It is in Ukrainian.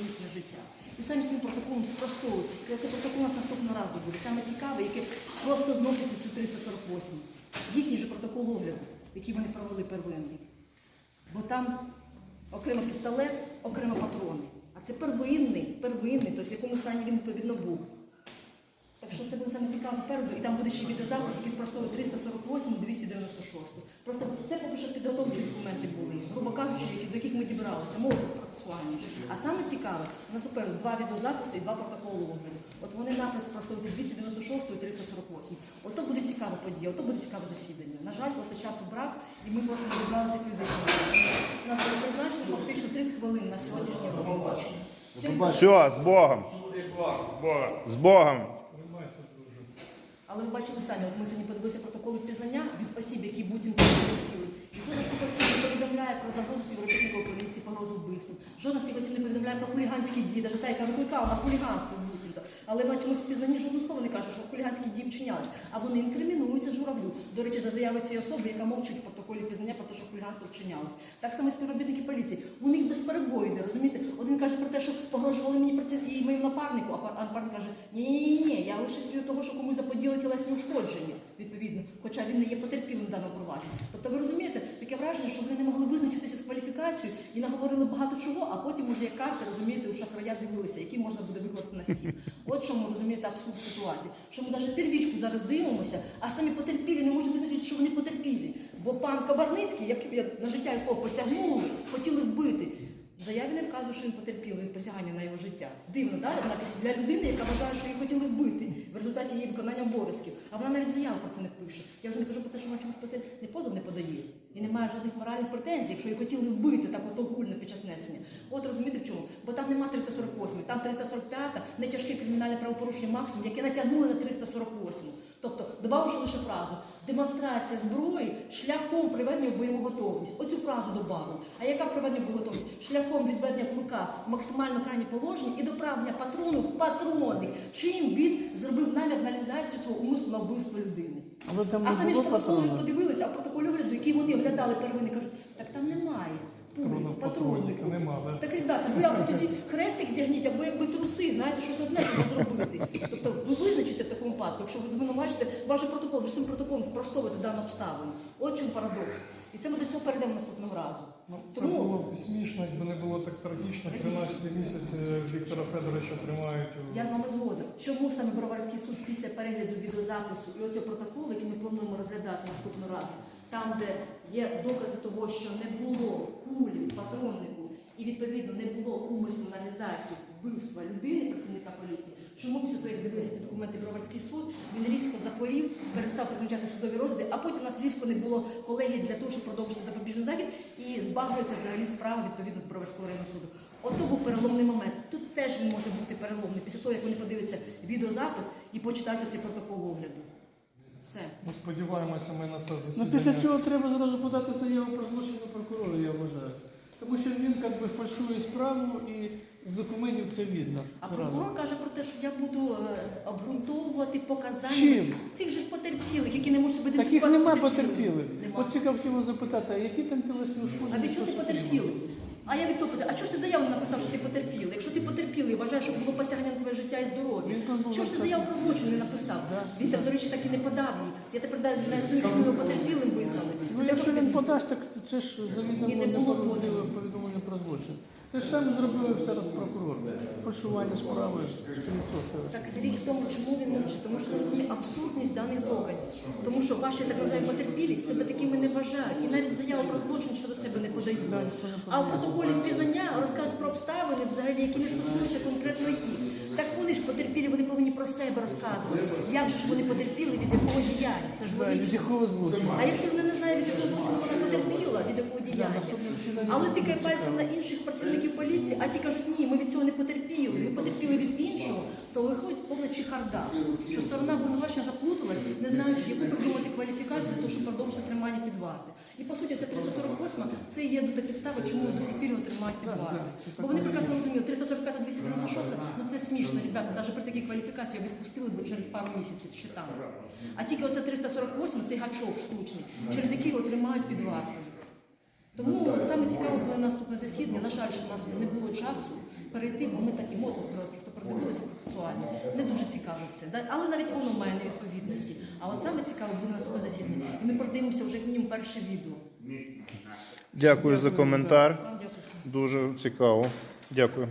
поліції життя. І самі цим протоколом спростовують. І Цей протокол у нас наступного разу буде. Саме цікаве, яке просто зноситься цю 348. Їхній же протокол огляду, який вони провели первинний. Бо там окремо пістолет, окремо патрони. А це первинний, первинний, тобто в якому стані він відповідно був. Так що це буде саме цікаво попереду, і там буде ще відеозапис, який спростовує 348 296. Просто це поки що підготовчі документи були, грубо кажучи, які, до яких ми дібралися, мовно процесуальні. А саме цікаве, у нас попереду два відеозаписи і два протоколи огляду. От вони напис спростовують 296 і 348. Ото буде цікава подія, ото буде цікаве засідання. На жаль, просто часу брак, і ми просто не добралися фізично. У нас призначено фактично 30 хвилин на сьогоднішній розгляд. Всім Все, з Богом. З Богом. Але ви бачили самі, от ми сьогодні подивилися протоколи впізнання від осіб, які буцімто потерпіли. І жодна з цих осіб не повідомляє про загрозу співробітника поліції, погрозу вбивству. Жодна з цих осіб не повідомляє про хуліганські дії, навіть та, яка викликала на хуліганство буцімто. Але вона чомусь впізнанні жодного слова не каже, що хуліганські дії вчинялись. А вони інкримінуються журавлю. До речі, за заявою цієї особи, яка мовчить в протоколі впізнання про те, що хуліганство вчинялось. Так само співробітники поліції. У них безперебою йде, розумієте? Один каже про те, що погрожували мені і моїм напарнику, а пар- а напарник каже, ні, лише свідок того, що комусь заподіли тілесні ушкодження, відповідно, хоча він не є потерпілим в даному провадженні. Тобто ви розумієте, таке враження, що вони не могли визначитися з кваліфікацією і наговорили багато чого, а потім уже як карти, розумієте, у шахрая дивилися, які можна буде викласти на стіл. От чому розумієте абсурд ситуації. Що ми навіть первічку зараз дивимося, а самі потерпілі не можуть визначити, що вони потерпілі. Бо пан Кабарницький, як на життя якого посягнули, хотіли вбити. В заяві не вказує, що він потерпілий посягання на його життя. Дивно? Напис для людини, яка вважає, що її хотіли вбити в результаті її виконання обов'язків. А вона навіть заяву про це не пише. Я вже не кажу про те, що вона чомусь потер... не позов не подає. І не має жодних моральних претензій, якщо її хотіли вбити так от огульно під час несення. От розумієте в чому? Бо там нема 348, там 345, не тяжке кримінальне правопорушення максимум, яке натягнули на 348. Тобто, додавши лише фразу демонстрація зброї шляхом приведення в бойову готовність. Оцю фразу додав. А яка приведення в бойову готовність? Шляхом відведення кулка в максимально крайнє положення і доправлення патрону в патрони, чим він зробив намір реалізацію свого умислу на вбивство людини. Але там А самі ж протоколи подивилися, а в протоколі огляду, який вони оглядали первини, кажуть, так там немає. В патронника нема, да? Так, ребята, ви або тоді хрестик вдягніть, або якби труси, знаєте, щось одне треба зробити. Тобто ви визначите в такому випадку, якщо ви звинувачите ваш протокол, ви ж цим протоколом спростовуєте дану обставину. От чим парадокс. І це ми до цього перейдемо наступного разу. Ну, це Тому- було б смішно, якби не було так трагічно. 13 місяць е, Віктора Федоровича тримають. у- Я з вами згоден. Чому саме Броварський суд після перегляду відеозапису і оцього протоколу, який ми плануємо розглядати наступного разу, там, де є докази того, що не було кулі в патроннику і відповідно не було умислу на реалізацію вбивства людини, працівника поліції. Чому після того, як дивився ці документи Броварський суд, він різко захворів, перестав призначати судові розгляди, а потім у нас різко не було колегії для того, щоб продовжити запобіжний захід і збагнується взагалі справа відповідно з Броварського районного суду. Ото був переломний момент. Тут теж він може бути переломний після того, як вони подивляться відеозапис і почитають оцей протокол огляду. Все. Ну, сподіваємося, ми на це Ну після цього треба зразу подати заяву про злочин до прокурора, я вважаю. Тому що він як би фальшує справу і з документів це видно. А зразу. прокурор каже про те, що я буду е, обґрунтовувати показання Чим? цих же потерпілих, які не можуть себе Таких ідентифікувати нема потерпілих. Нема. От цікаво хотів запитати, а які там тілесні А ушкодження? від чого ти потерпілих? А я від того питаю, а чого ж ти заяву не написав, що ти потерпілий? Якщо ти потерпілий, вважаєш, що було посягнення твоє життя і здоров'я. Чого ж ти заяву про злочин не написав? Він так, до речі, так і не подав її. Я тепер не розумію, чому його потерпілим визнали. Ну, Це якщо треба, він подасть, так це ж завідомо І не було неправдиве подиву. повідомлення про злочин. Те ж саме зробили зараз прокурор. Фальшування справи 100%. Так річ в тому, чому він мовчить, тому що розуміє абсурдність даних доказів. Тому що ваші так називаємо потерпілі себе такими не вважають. І навіть заяву про злочин щодо себе не подають. А в протоколі впізнання розкажуть про обставини, взагалі, які не стосуються конкретно їх. Вони ж потерпілі, вони повинні про себе розказувати. Як же ж вони потерпіли, від якого діяння? Це ж логічно. А якщо вона не знає, від якого злочину вона потерпіла, від якого діяння. Але тикає пальцем на інших працівників поліції, а ті кажуть, ні, ми від цього не потерпіли, ми потерпіли від іншого, то виходить повна чехарда, що сторона обвинувачення заплуталась, не знаючи, яку кваліфікацію того, щоб продовжити тримання під вартою. І по суті, це 348 це є до підстава, чому до сих пір його тримають під вартою. Бо вони прекрасно розуміють, 345 296 ну це смішно, ребята, навіть при такій кваліфікації відпустили б через пару місяців там. А тільки оце 348 цей гачок штучний, через який його тримають під вартою. Тому саме цікаве було наступне засідання. На жаль, що у нас не було часу. Перед тим, а ми так і мото просто продивилися процесуально. Не дуже цікавився. Да? Але навіть воно має невідповідності. А от саме цікаво буде наступне засідання. І ми продивимося вже як мінімум перше відео. Дякую за коментар. Дуже цікаво. Дякую.